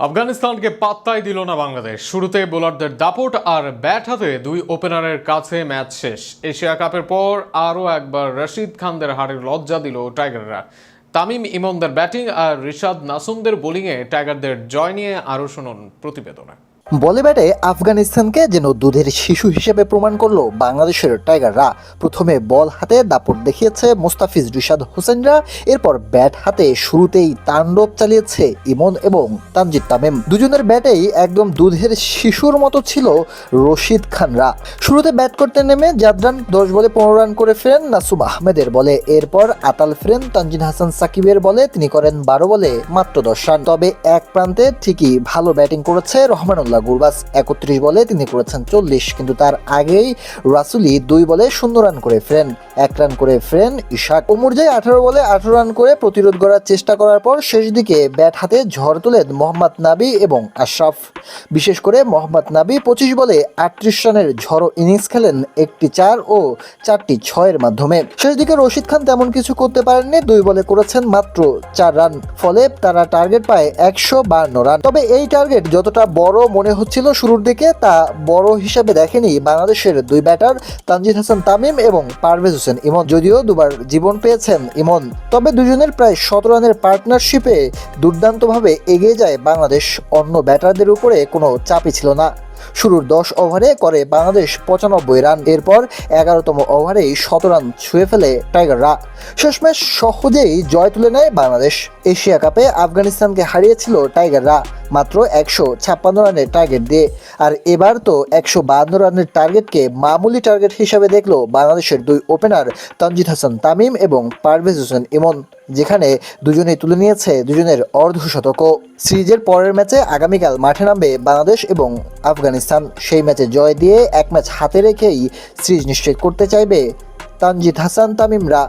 আফগানিস্তানকে পাত্তাই দিল না বাংলাদেশ। শুরুতে বোলারদের দাপট আর ব্যাট হাতে দুই ওপেনারের কাছে ম্যাচ শেষ। এশিয়া কাপের পর আরও একবার রশিদ খানদের হারের লজ্জা দিল টাইগাররা। তামিম ইমনদের ব্যাটিং আর রিশাদ নাসুমদের বোলিংয়ে টাইগারদের জয় নিয়ে আরও শুনুন প্রতিবেদনে। বলে ব্যাটে আফগানিস্তানকে যেন দুধের শিশু হিসেবে প্রমাণ করল বাংলাদেশের টাইগাররা প্রথমে বল হাতে দাপট দেখিয়েছে মোস্তাফিজ রিশাদ হোসেনরা, এরপর ব্যাট হাতে শুরুতেই তাণ্ডব চালিয়েছে ইমন এবং তানজিদ তামিম। দুজনের ব্যাটেই একদম দুধের শিশুর মতো ছিল রশিদ খানরা শুরুতে ব্যাট করতে নেমে জাদরান দশ বলে পনেরো রান করে ফেরেন নাসুম আহমেদের বলে, এরপর আতাল ফেরেন তানজিন হাসান সাকিবের বলে তিনি করেন বারো বলে মাত্র দশ রান। তবে এক প্রান্তে ঠিকই ভালো ব্যাটিং করেছে রহমানুল্লাহ। গুরবাস একত্রিশ বলে তিনি করেছেন চল্লিশ, কিন্তু তার আগেই রাসুলি দুই বলে শূন্য রান করে ফেরেন। এক রান করে ফেরেন ইশাক ওমরজাই আঠারো বলে আঠারো রান করে প্রতিরোধ করার চেষ্টা করার পর শেষ দিকে ব্যাট হাতে ঝড় তোলেন মোহাম্মদ নাবি এবং আশরাফ। বিশেষ করে মোহাম্মদ নাবি পঁচিশ বলে আটত্রিশ রানের ঝড়ো ইনিংস খেলেন একটি চার ও চারটি ছয়ের মাধ্যমে। শেষ দিকে রশিদ খান তেমন কিছু করতে পারেননি, দুই বলে করেছেন মাত্র চার রান, ফলে তারা টার্গেট পায় একশো বান্ন রান। তবে এই টার্গেট যতটা বড় মনে হচ্ছিল শুরুর দিকে, তা বড় হিসাবে দেখেনি বাংলাদেশের দুই ব্যাটার তানজিদ হাসান তামিম এবং পারভেজ হোসেন ইমন। যদিও দুবার জীবন পেয়েছেন ইমন, তবে দুজনের প্রায় শত রানের পার্টনারশিপে দুর্দান্তভাবে এগিয়ে যায় বাংলাদেশ। অন্য ব্যাটারদের উপরে কোনো চাপই ছিল না। শুরুর দশ ওভারে করে বাংলাদেশ পঁচানব্বই রান, এরপর এগারোতম ওভারেই শত রান ছুঁয়ে ফেলে টাইগাররা। শেষমেশ সহজেই জয় তুলে নেয় বাংলাদেশ। এশিয়া কাপে আফগানিস্তানকে হারিয়েছিল টাইগাররা মাত্র একশো ছাপ্পান্ন রানের টার্গেট দিয়ে। আর এবার তো একশো বাহান্ন রানের টার্গেটকে মামুলি টার্গেট হিসাবে দেখল বাংলাদেশের দুই ওপেনার তানজিদ হাসান তামিম এবং পারভেজ হোসেন ইমন, যেখানে দুজনেই তুলে নিয়েছে দুজনের অর্ধশতকও সিরিজের পরের ম্যাচে আগামীকাল মাঠে নামবে বাংলাদেশ এবং আফগানিস্তান। সেই ম্যাচে জয় দিয়ে এক ম্যাচ হাতে রেখেই সিরিজ নিশ্চিত করতে চাইবে তানজিদ হাসান তামিমরা।